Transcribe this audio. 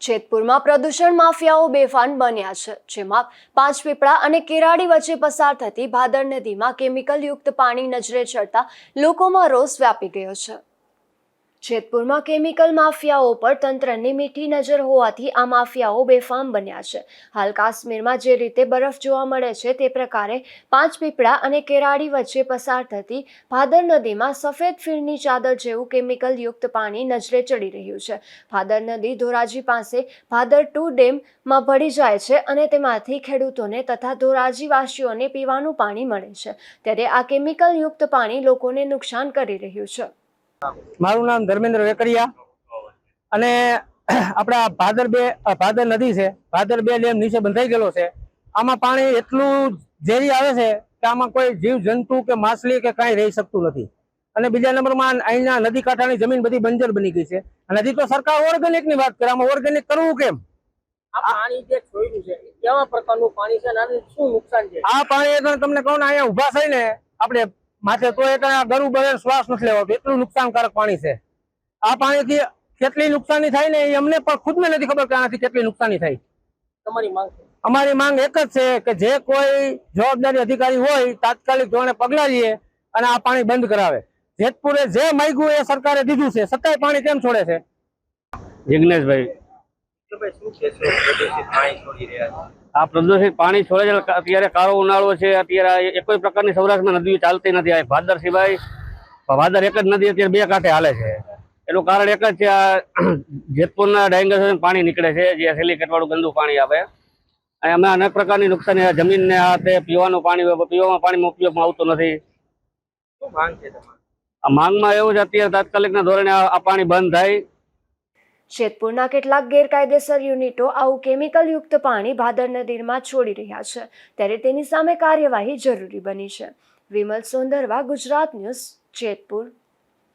જેતપુરમાં પ્રદૂષણ માફિયાઓ બેફાન બન્યા છે, જેમાં પાંચ પીપળા અને કેરાડી વચ્ચે પસાર થતી ભાદર નદીમાં કેમિકલયુક્ત પાણી નજરે ચડતા લોકોમાં રોષ વ્યાપી ગયો છે. જેતપુરમાં કેમિકલ માફિયાઓ પર તંત્રની મીઠી નજર હોવાથી આ માફિયાઓ બેફામ બન્યા છે. હાલ કાશ્મીરમાં જે રીતે બરફ જોવા મળે છે તે પ્રકારે પાંચ પીપળા અને કેરાડી વચ્ચે પસાર થતી ભાદર નદીમાં સફેદ ફીણની ચાદર જેવું કેમિકલયુક્ત પાણી નજરે ચડી રહ્યું છે. ભાદર નદી ધોરાજી પાસે ભાદર ટુ ડેમમાં ભળી જાય છે અને તેમાંથી ખેડૂતોને તથા ધોરાજીવાસીઓને પીવાનું પાણી મળે છે. ત્યારે આ કેમિકલયુક્ત પાણી લોકોને નુકસાન કરી રહ્યું છે. મારું નામ ધર્મેન્દ્ર વેકરિયા અને આપણા ભાદર બે ભાદર નદી છે. ભાદર બે ડેમ નીચે બંધાઈ ગયેલો છે. આમાં પાણી એટલું ઝેરી આવે છે કે આમાં કોઈ જીવ જંતુ કે માછલી કે કાંઈ રહી શકતું નથી. અને બીજા નંબરમાં અહીંના નદી કાંઠાની જમીન બધી બંજર બની ગઈ છે. અને હજી તો સરકાર ઓર્ગેનિકની વાત કરે આમાં ઓર્ગેનિક કરવું કેમ? આ પાણી જે છોડ્યું છે કેવા પ્રકારનું પાણી છે અને શું નુકસાન છે? આ પાણી તમને કહું ને અહીંયા ઊભા થઈને આપણે માથે તો એક ગરુ બગેર શ્વાસ નથી લેવાતો એટલું નુકસાનકારક પાણી છે. આ પાણીથી કેટલી નુકસાની થાય ને એ અમને પણ ખુદને નથી ખબર કે આનાથી કેટલી નુકસાની થાય. તમારી માંગ અમારી માંગ એક જ છે કે જે કોઈ જવાબદારી અધિકારી હોય તાત્કાલિક ધોરણે પગલા લઈએ અને આ પાણી બંધ કરાવે. જેતપુરે જે માગ્યું એ સરકારે દીધું છે. સત્તાય પાણી કેમ છોડે છે? જિગ્નેશભાઈ આ પ્રદૂષિત પાણી છોડે છે અત્યારે કાળો ઉનાળો છે અત્યારે એક કોઈ પ્રકારની સૌરાષ્ટ્રમાં નદીઓ ચાલતી નથી. આ ભાદર સિવાય ભાદર એક જ નદી અત્યારે બે કાંઠે હાલે છે. એનું કારણ એક જ છે આ જેતપુરના ડાયંગર પાણી નીકળે છે જે સેલી વાળું ગંદુ પાણી આવે. અને અમે અનેક પ્રકારની નુકસાની જમીનને આ તે પીવાનું પાણી પીવામાં પાણી ઉપયોગમાં આવતું નથી. માંગ છે માંગમાં એવું છે અત્યારે તાત્કાલિકના ધોરણે આ પાણી બંધ થાય. જેતપુરના કેટલાક ગેરકાયદેસર યુનિટો આવું કેમિકલયુક્ત પાણી ભાદર નદીમાં છોડી રહ્યા છે. ત્યારે તેની સામે કાર્યવાહી જરૂરી બની છે. વિમલ સોંદરવા, ગુજરાત ન્યૂઝ, જેતપુર.